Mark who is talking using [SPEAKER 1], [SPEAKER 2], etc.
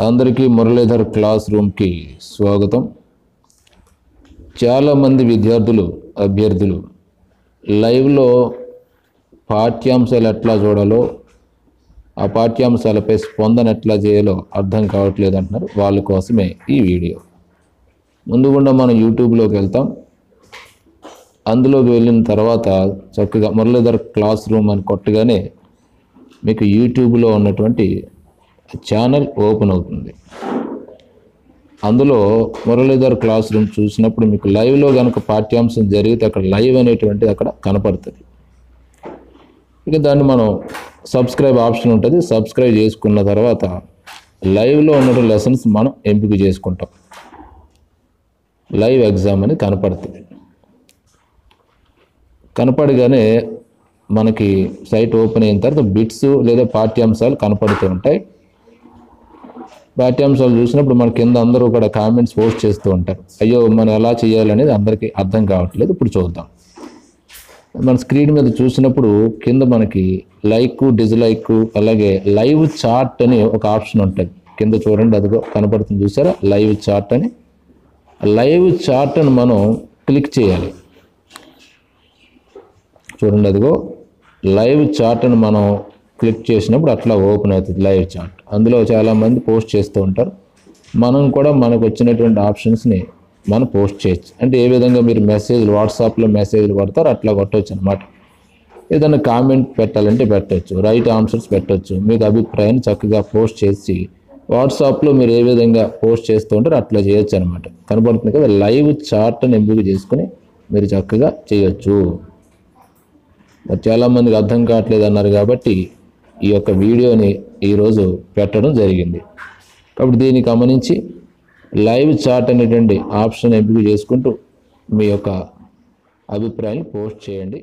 [SPEAKER 1] అందరికీ మురళీధర్ క్లాస్ రూమ్కి స్వాగతం. చాలామంది విద్యార్థులు అభ్యర్థులు లైవ్లో పాఠ్యాంశాలు ఎట్లా చూడాలో ఆ పాఠ్యాంశాలపై స్పందన ఎట్లా చేయాలో అర్థం కావట్లేదు అంటున్నారు వాళ్ళ కోసమే ఈ వీడియో. ముందుగుండా మనం యూట్యూబ్లోకి వెళ్తాం. అందులోకి వెళ్ళిన తర్వాత చక్కగా మురళీధర్ క్లాస్ రూమ్ అని కొట్టగానే మీకు యూట్యూబ్లో ఉన్నటువంటి ఛానల్ ఓపెన్ అవుతుంది. అందులో మురళీధర్ క్లాస్ రూమ్ చూసినప్పుడు మీకు లైవ్లో కనుక పాఠ్యాంశం జరిగితే అక్కడ లైవ్ అనేటువంటిది అక్కడ కనపడుతుంది. ఇక దాన్ని మనం సబ్స్క్రైబ్ ఆప్షన్ ఉంటుంది. సబ్స్క్రైబ్ చేసుకున్న తర్వాత లైవ్లో ఉన్న లెసన్స్ మనం ఎంపిక చేసుకుంటాం. లైవ్ ఎగ్జామ్ అని కనపడుతుంది. కనపడగానే మనకి సైట్ ఓపెన్ అయిన తర్వాత బిట్స్ లేదా పాఠ్యాంశాలు కనపడుతూ ఉంటాయి. పాఠ్యాంశాలు చూసినప్పుడు మన కింద అందరూ కూడా కామెంట్స్ పోస్ట్ చేస్తూ ఉంటారు. అయ్యో మనం ఎలా చేయాలనేది అందరికీ అర్థం కావట్లేదు. ఇప్పుడు చూద్దాం. మన స్క్రీన్ మీద చూసినప్పుడు కింద మనకి లైక్ డిజ్లైక్ అలాగే లైవ్ చార్ట్ అని ఒక ఆప్షన్ ఉంటుంది. కింద చూడండి అదిగో కనపడుతుంది చూసారా? లైవ్ చార్ట్ అని. లైవ్ చార్ట్ అని మనం క్లిక్ చేయాలి. చూడండి అదిగో. లైవ్ చార్ట్ అని మనం క్లిక్ చేసినప్పుడు అట్లా ఓపెన్ అవుతుంది లైవ్ చార్ట్ అందులో చాలామంది పోస్ట్ చేస్తూ ఉంటారు. మనం కూడా మనకు వచ్చినటువంటి ఆప్షన్స్ని మనం పోస్ట్ చేయొచ్చు. అంటే ఏ విధంగా మీరు మెసేజ్లు వాట్సాప్లో మెసేజ్లు కొడతారు అట్లా కొట్టవచ్చు అనమాట ఏదైనా కామెంట్ పెట్టాలంటే పెట్టవచ్చు రైట్ ఆన్సర్స్ పెట్టవచ్చు మీకు అభిప్రాయాన్ని చక్కగా పోస్ట్ చేసి వాట్సాప్లో మీరు ఏ విధంగా పోస్ట్ చేస్తూ ఉంటారో అట్లా చేయొచ్చు అనమాట కనబడుతుంది కదా లైవ్ చార్ట్ని ఎంపిక చేసుకుని మీరు చక్కగా చేయొచ్చు. మరి చాలామందికి అర్థం కావట్లేదు అన్నారు కాబట్టి ఈ యొక్క వీడియోని ఈరోజు పెట్టడం జరిగింది. కాబట్టి దీన్ని గమనించి లైవ్ చాట్ అనేటువంటి ఆప్షన్ ఎంపిక చేసుకుంటూ మీ యొక్క అభిప్రాయాన్ని పోస్ట్ చేయండి.